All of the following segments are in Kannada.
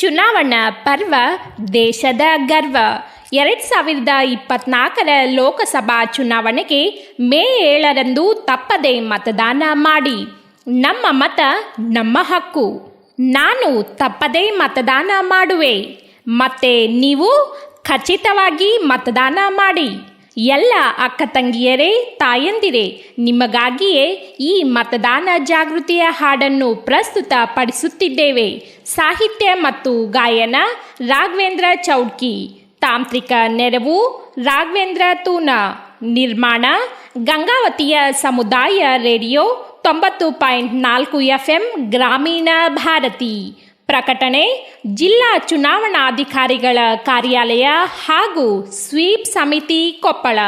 ಚುನಾವಣಾ ಪರ್ವ ದೇಶದ ಗರ್ವ. ಎರಡು ಸಾವಿರದ ಇಪ್ಪತ್ನಾಲ್ಕರ ಲೋಕಸಭಾ ಚುನಾವಣೆಗೆ ಮೇ ಏಳರಂದು ತಪ್ಪದೆ ಮತದಾನ ಮಾಡಿ. ನಮ್ಮ ಮತ ನಮ್ಮ ಹಕ್ಕು. ನಾನು ತಪ್ಪದೇ ಮತದಾನ ಮಾಡುವೆ. ಮತ್ತೆ ನೀವು ಖಚಿತವಾಗಿ ಮತದಾನ ಮಾಡಿ. ಎಲ್ಲ ಅಕ್ಕ ತಂಗಿಯರೇ, ತಾಯಂದಿರೇ, ನಿಮಗಾಗಿಯೇ ಈ ಮತದಾನ ಜಾಗೃತಿಯ ಹಾಡನ್ನು ಪ್ರಸ್ತುತ ಪಡಿಸುತ್ತಿದ್ದೇವೆ ಸಾಹಿತ್ಯ ಮತ್ತು ಗಾಯನ, ರಾಘವೇಂದ್ರ ಚೌಡ್ಕಿ. ತಾಂತ್ರಿಕ ನೆರವು, ರಾಘವೇಂದ್ರ ತೂನ. ನಿರ್ಮಾಣ, ಗಂಗಾವತಿಯ ಸಮುದಾಯ ರೇಡಿಯೋ ತೊಂಬತ್ತು ಪಾಯಿಂಟ್ ನಾಲ್ಕು ಎಫ್ ಎಂ ಗ್ರಾಮೀಣ ಭಾರತಿ. ಪ್ರಕಟಣೆ, ಜಿಲ್ಲಾ ಚುನಾವಣಾಧಿಕಾರಿಗಳ ಕಾರ್ಯಾಲಯ ಹಾಗೂ ಸ್ವೀಪ್ ಸಮಿತಿ ಕೊಪ್ಪಳ.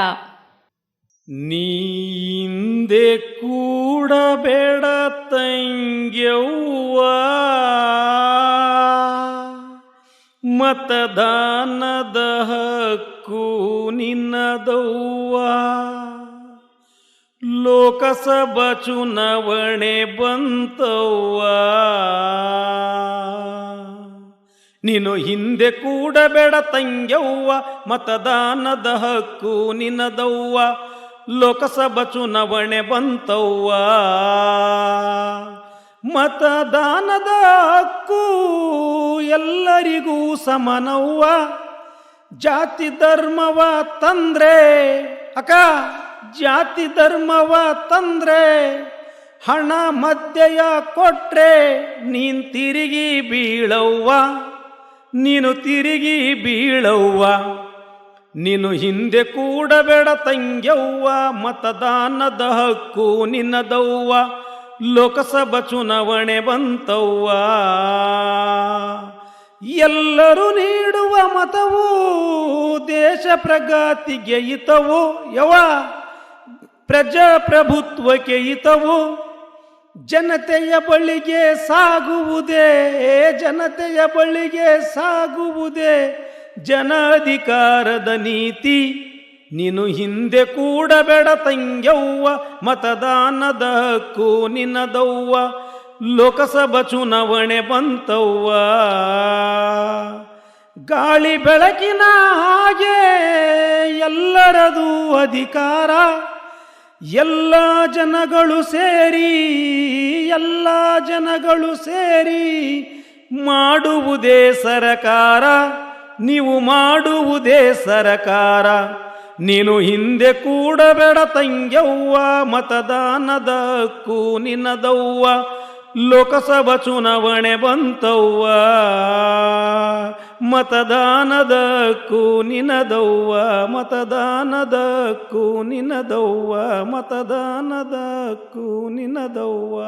ನೀಂದೆ ಕೂಡಬೇಡ ತಂಗ್ಯವ್ವ. ಮತದಾನದ ಹಕ್ಕು ನಿನ್ನದವ್ವ. ಲೋಕಸಭಾ ಚುನಾವಣೆ ಬಂತವ್ವ. ನೀನು ಹಿಂದೆ ಕೂಡಬೇಡ ತಂಗ್ಯವ್ವ, ಮತದಾನದ ಹಕ್ಕು ನಿನ್ನದವ್ವ ಲೋಕಸಭಾ ಚುನಾವಣೆ ಬಂತವ್ವ. ಮತದಾನದ ಹಕ್ಕು ಎಲ್ಲರಿಗೂ ಸಮನವ್ವ. ಜಾತಿ ಧರ್ಮವ ತಂದ್ರೆ, ಅಕ್ಕ, ಜಾತಿ ಧರ್ಮವ ತಂದ್ರೆ, ಹಣ ಮಧ್ಯಯ ಕೊಟ್ರೆ ನೀನ್ ತಿರುಗಿ ಬೀಳವ್ವ. ನೀನು ತಿರುಗಿ ಬೀಳವ್ವ, ನೀನು ಹಿಂದೆ ಕೂಡಬೇಡ ತಂಗ್ಯವ್ವ, ಮತದಾನದ ಹಕ್ಕು ನಿನ್ನದವ್ವ, ಲೋಕಸಭಾ ಚುನಾವಣೆ ಬಂತವ್ವ. ಎಲ್ಲರೂ ನೀಡುವ ಮತವು ದೇಶ ಪ್ರಗತಿಗೆ ಹಿತವು ಯವ ಪ್ರಜಾಪ್ರಭುತ್ವಕ್ಕೆ ಹಿತವು. ಜನತೆಯ ಬಳಿಗೆ ಸಾಗುವುದೇ, ಜನತೆಯ ಬಳಿಗೆ ಸಾಗುವುದೇ. ಜನಾಧಿಕಾರದ ನೀತಿ, ನೀನು ಹಿಂದೆ ಕೂಡಬೇಡ ತಂಗ್ಯವ್ವ, ಮತದಾನದ ಹಕ್ಕು ನಿನ್ನದವ್ವ ಲೋಕಸಭಾ ಚುನಾವಣೆ ಬಂತವ್ವ. ಗಾಳಿ ಬೆಳಕಿನ ಹಾಗೆ ಎಲ್ಲರದು ಅಧಿಕಾರ. ಎಲ್ಲ ಜನಗಳು ಸೇರಿ, ಎಲ್ಲ ಜನಗಳು ಸೇರಿ ಮಾಡುವುದೇ ಸರಕಾರ, ನೀವು ಮಾಡುವುದೇ ಸರಕಾರ. ನೀನು ಹಿಂದೆ ಕೂಡಬೇಡ ತಂಗ್ಯವ್ವ, ಮತದಾನದ ಕೂ ನಿನ್ನದವ್ವ ಲೋಕಸಭಾ ಚುನಾವಣೆ ಬಂತವ್ವ. ಮತದಾನದ ನಿನದವ್ವ. ಮತದಾನದ ನಿನದವ್ವ. ಮತದಾನದ ನಿನದವ್ವ.